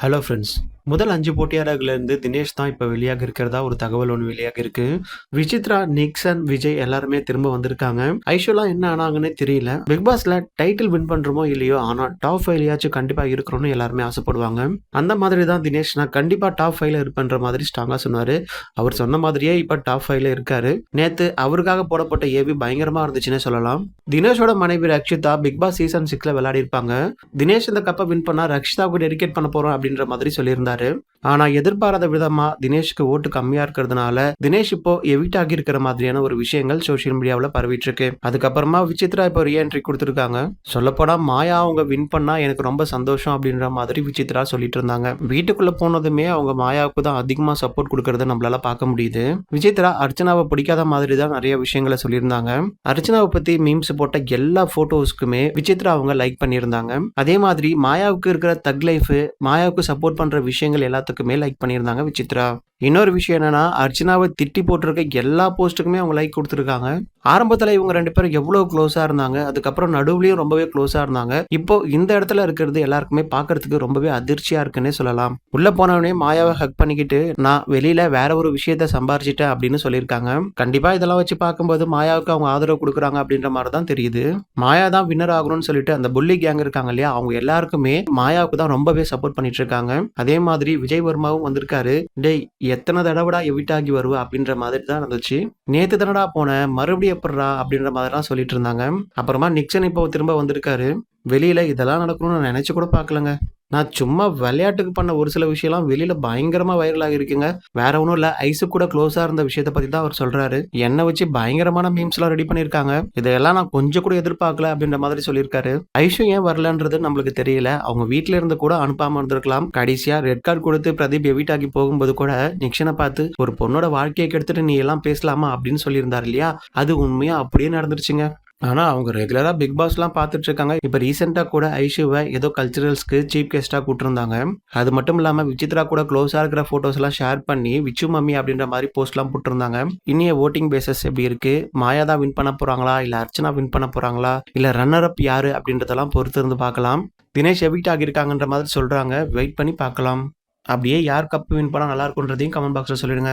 Hello friends, முதல் அஞ்சு போட்டியாளர்கள்லேருந்து தினேஷ் தான் இப்போ வெளியாக இருக்கிறதா ஒரு தகவல் ஒன்று வெளியாக இருக்கு. விசித்ரா நிக்சன் விஜய் எல்லாருமே திரும்ப வந்திருக்காங்க. ஐஷோலாம் என்ன ஆனாங்கன்னே தெரியல. பிக் பாஸ்ல டைட்டில் வின் பண்றோமோ இல்லையோ ஆனா டாப் ஃபைவ்லயாச்சும் கண்டிப்பா இருக்கிறோம்னு எல்லாருமே ஆசைப்படுவாங்க. அந்த மாதிரி தான் தினேஷ் நான் கண்டிப்பா டாப் ஃபைவ்ல இருப்பேன்ற மாதிரி ஸ்ட்ராங்கா சொன்னாரு. அவர் சொன்ன மாதிரியே இப்ப டாப் ஃபைவ்ல இருக்காரு. நேத்து அவருக்காக போடப்பட்ட ஏவி பயங்கரமா இருந்துச்சுன்னே சொல்லலாம். தினேஷோட மனைவி ரக்ஷிதா பிக் பாஸ் சீசன் சிக்ஸ்ல விளையாடி இருப்பாங்க தினேஷ் இந்த கப்பை வின் பண்ணா ரக்ஷிதாவுக்கு டெடிகேட் பண்ண போறோம் அப்படின்ற மாதிரி சொல்லியிருந்தாரு. பண்ணியிருக்காரு ஆனா எதிர்பாராத விதமா தினேஷ்க்கு ஓட்டு கம்மியா இருக்கிறதுனால தினேஷ் இப்போ எவிட் ஆகி இருக்கிற மாதிரியான ஒரு விஷயங்கள் சோஷியல் மீடியாவில் பரவிட்டு இருக்கு அதுக்கப்புறமா விசித்ரா இப்போ ரீஎன்ட்ரி கொடுத்துருக்காங்க. சொல்லப்போனா மாயா அவங்க வின் பண்ணா எனக்கு ரொம்ப சந்தோஷம் அப்படின்ற மாதிரி விசித்ரா சொல்லிட்டு இருந்தாங்க வீட்டுக்குள்ள போனதுமே அவங்க மாயாவுக்கு தான் அதிகமா சப்போர்ட் கொடுக்கறத நம்மளால பார்க்க முடியுது. விசித்ரா அர்ச்சனாவை பிடிக்காத மாதிரி தான் நிறைய விஷயங்களை சொல்லியிருந்தாங்க. அர்ச்சனாவை பத்தி மீம்ஸ் போட்ட எல்லா போட்டோஸ்க்குமே விசித்ரா அவங்க லைக் பண்ணியிருந்தாங்க. அதே மாதிரி மாயாவுக்கு இருக்கிற தக் லைஃப் மாயாவுக்கு சப்போர்ட் பண்ற விஷயங்கள் எல்லாத்தையும் எல்லாத்துக்குமே லைக் பண்ணியிருந்தாங்க விசித்ரா. இன்னொரு விஷயம் என்னன்னா அர்ச்சனாவை திட்டி போட்டிருக்க எல்லா போஸ்ட்டுக்குமே அவங்க லைக் கொடுத்துருக்காங்க. ஆரம்பத்தில் இவங்க ரெண்டு பேரும் எவ்வளோ க்ளோஸாக இருந்தாங்க அதுக்கப்புறம் நடுவுலையும் ரொம்பவே க்ளோஸாக இருந்தாங்க. இப்போ இந்த இடத்துல இருக்கிறது எல்லாருக்குமே பார்க்கறதுக்கு ரொம்பவே அதிர்ச்சியாக இருக்குன்னே சொல்லலாம். உள்ளே போனவனே மாயாவை ஹக் பண்ணிக்கிட்டு நான் வெளியில வேற ஒரு விஷயத்த சம்பாரிச்சிட்டேன் அப்படின்னு சொல்லியிருக்காங்க. கண்டிப்பாக இதெல்லாம் வச்சு பார்க்கும்போது மாயாவுக்கு அவங்க ஆதரவு கொடுக்குறாங்க அப்படின்ற மாதிரி தான் தெரியுது. மாயா தான் வின்னர் ஆகணும்னு சொல்லிட்டு அந்த புள்ளி கேங் இருக்காங்க இல்லையா அவங்க எல்லாருக்குமே மாயாவுக்கு தான் ரொம்பவே சப்போர்ட் பண்ணிட்டு இருக்காங்க அதே மாதிரி விஜய் வர்மாவும் வந்திருக்காரு. டேய் எத்தனை தடவைடா எவிட் ஆகி வருவ? அப்படின்ற மாதிரி தான் நடந்துச்சு நேத்து தானடா போன மறுபடியும் எப்படிடா அப்படின்ற மாதிரிலாம் சொல்லிட்டு இருந்தாங்க. அப்புறமா நிக்சன் இப்போ திரும்ப வந்திருக்காரு. வெளியில இதெல்லாம் நடக்கணும்னு நான் நினைச்சு கூட பார்க்கலங்க. நான் சும்மா விளையாட்டுக்கு பண்ண ஒரு சில விஷயம்லாம் வெளியில பயங்கரமா வைரல் ஆகிருக்குங்க வேற ஒன்றும் இல்ல ஐஸு கூட க்ளோஸா இருந்த விஷயத்த பத்தி தான் அவர் சொல்றாரு. என்னை வச்சு பயங்கரமான மீம்ஸ் எல்லாம் ரெடி பண்ணிருக்காங்க இதெல்லாம் நான் கொஞ்சம் கூட எதிர்பார்க்கல அப்படின்ற மாதிரி சொல்லியிருக்காரு. ஐஷு ஏன் வரலன்றது நம்மளுக்கு தெரியல. அவங்க வீட்டுல இருந்து கூட அனுப்பாம இருந்திருக்கலாம். கடைசியா ரெட் கார்டு கொடுத்து பிரதீப் எவிட் போகும்போது கூட நிக்ஷனை பார்த்து ஒரு பொண்ணோட வாழ்க்கையை கெடுத்துட்டு நீ எல்லாம் பேசலாமா? அப்படின்னு சொல்லியிருந்தாரு இல்லையா? அது உண்மையா அப்படியே நடந்துருச்சுங்க. ஆனால் அவங்க ரெகுலராக பிக் பாஸ்லாம் பார்த்துட்டு இருக்காங்க இப்ப கூட ஐஷுவை ஏதோ கல்ச்சுரல்ஸ்க்கு சீப் கெஸ்ட்டாக கூட்டிருந்தாங்க அது மட்டும் இல்லாமல் விசித்ரா கூட க்ளோஸாக இருக்கிற ஃபோட்டோஸ்லாம் ஷேர் பண்ணி விச்சு மம்மி அப்படின்ற மாதிரி போஸ்ட்லாம் போட்டிருந்தாங்க இனிய ஓட்டிங் பேசஸ் எப்படி இருக்கு? மாயா தான் வின் பண்ண போகிறாங்களா இல்லை அர்ச்சனா வின் பண்ண போகிறாங்களா இல்லை ரன்னர் அப் யாரு அப்படின்றதெல்லாம் பொறுத்து இருந்து பார்க்கலாம். தினேஷ் எவிக்ட் ஆகியிருக்காங்கன்ற மாதிரி சொல்கிறாங்க வெயிட் பண்ணி பார்க்கலாம். அப்படியே யார் கப் வின் பண்ணால் நல்லா இருக்குன்றதையும் கமெண்ட் பாக்ஸில் சொல்லிடுங்க.